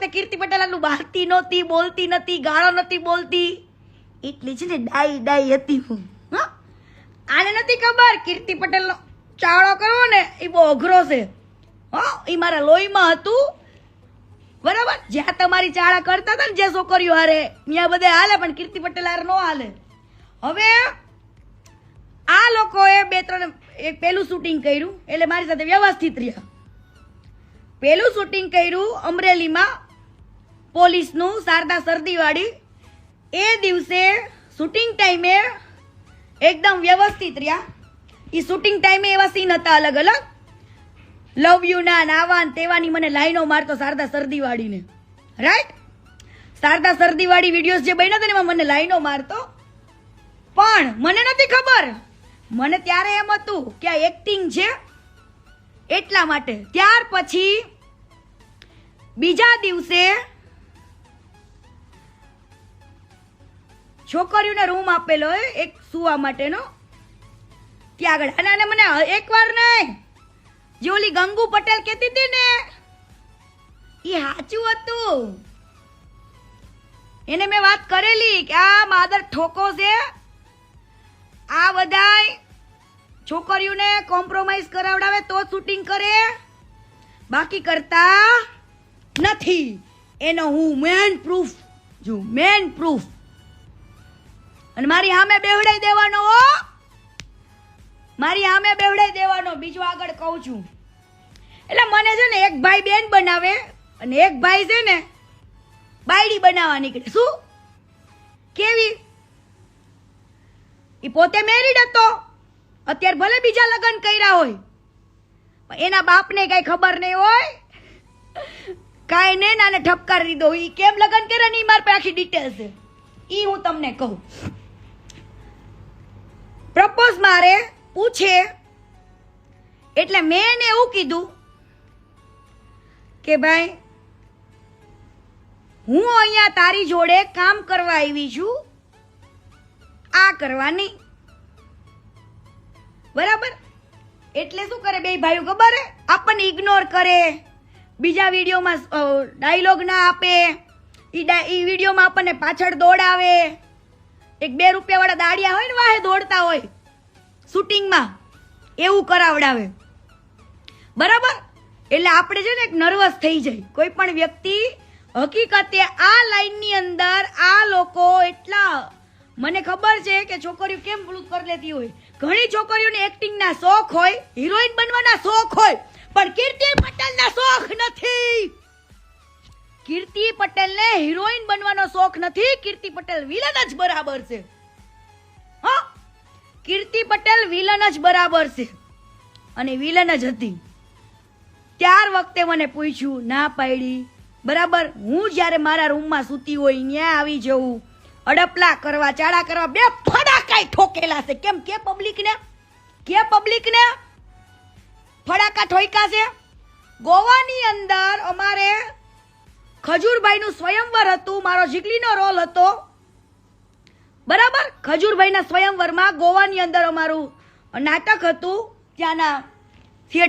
વખતે કીર્તિ પટેલ આટલું બહારતી નહોતી, બોલતી નથી ગાળો નથી બોલતી. એટલી છે ને ડાઈ ડાઈ હતી હું. આને નથી ખબર, કીર્તિ પટેલનો ચાળો કરવો ને એ બહુ અઘરો છે. હા? એ મારા લોહીમાં હતું. બરાબર? જ્યાં તમારી ચાળા કરતા હતા ને જે છોકરીઓ હારે, ત્યાં બધે હાલે, પણ કીર્તિ પટેલ હારે ન હાલે. હવે આ લોકોએ બે ત્રણ, એક પહેલું શૂટિંગ કર્યું, એટલે મારી સાથે વ્યવસ્થિત રહ્યા. પહેલું શૂટિંગ કર્યું અમરેલીમાં પોલીસનું શારદા શરદીવાળી એ દિવસે શૂટિંગ ટાઈમે એકદમ વ્યવસ્થિત રહ્યા. એ શૂટિંગ ટાઈમે એવા સીન હતા અલગ અલગ. લવ યુ ના નાવા તેવાની મને લાઈનો મારતો શારદા શરદીવાળીને. રાઈટ શારદા શરદીવાળી વિડીયોઝ જે બન્યા હતા ને એમાં મને લાઈનો મારતો. પણ મને નથી ખબર. મને ત્યારે એમ હતું કે આ એક્ટિંગ છે એટલા માટે. ત્યાર પછી બીજા દિવસે છોકરીઓને રૂમ આપેલો હોય એક સુવા માટેનો. ત્યાં આગળ અને મને એકવાર નહીં. જે ઓલી ગંગુ પટેલ કહેતી હતી ને એ સાચું હતું. એને મેં વાત કરેલી કે આ માદર ઠોકો છે. આ બધાય છોકરીઓને કોમ્પ્રોમાઇઝ કરાવડાવે તો શૂટિંગ કરે. બાકી કરતા નથી. એનો હું મેન પ્રૂફ જો મેન પ્રૂફ અને મારી સામે બેવડાઈ દેવાનો હો. મારી સામે બેવડાઈ દેવાનો. બીજું આગળ કહું છું. એટલે મને છે ને એક ભાઈ બેન બનાવે અને એક ભાઈ છે ને બાયડી બનાવવા નીકળે. શું? કેવી? એ પોતે મેરીડ હતો. અત્યારે ભલે બીજા લગ્ન કર્યા હોય, પણ એના બાપને કઈ ખબર નહીં હોય. કાંઈ ને નાને ઠપકાર દીધો. એ કેમ લગ્ન કર્યા એ મારી પાસે આખી ડિટેલ્સ છે. એ હું તમને કહું. પ્રપોઝ મારે, પૂછે. એટલે મેં એને એવું કીધું કે ભાઈ, હું અહીંયા તારી જોડે કામ કરવા આવી છું, આ કરવાની. બરાબર? એટલે શું કરે બે ભાઈઓ, ખબર? આપણને ઇગ્નોર કરે. બીજા વિડીયોમાં ડાયલોગ ના આપે. એ વિડીયોમાં આપણને પાછળ દોડાવે. એક બે રૂપિયા વાળા દાડિયા હોય ને વાહે દોડતા હોય, શૂટિંગમાં એવું કરાવડાવે. બરાબર? એટલે આપણે છે ને એક નર્વસ થઈ જાય કોઈ પણ વ્યક્તિ હકીકતે આ લાઈનની અંદર આ લોકો એટલા, મને ખબર છે કે છોકરીઓ કેમ ભૂલ કરી લેતી હોય. ઘણી છોકરીઓને એક્ટિંગના શોખ હોય, હિરોઈન બનવાના શોખ હોય, પણ કીર્તિ પટેલના શોખ નથી. કીર્તિ પટેલને હિરોઈન બનવાનો શોખ નથી. કીર્તિ પટેલ વિલન જ બરાબર છે. હા? કીર્તિ પટેલ વિલન જ બરાબર છે. અને વિલન જ હતી. ત્યાર વખતે મને પૂછ્યું, ના પાડી બરાબર, હું જ્યારે મારા રૂમમાં સૂતી હોય ત્યાં આવી જવું. અડપલા કરવા ચાડા કરવા બે ફડાકાય ઠોકેલા છે. કેમ કે પબ્લિકને? કે પબ્લિકને? ફડાકા ઠોકા છે? ગોવાની અંદર અમારે ખજૂરભાઈનું સ્વયંવર હતું, મારો જીગલીનો રોલ હતો. બરાબર? ખજૂરભાઈના સ્વયંવરમાં ગોવાની અંદર અમારું નાટક હતું, ત્યાંના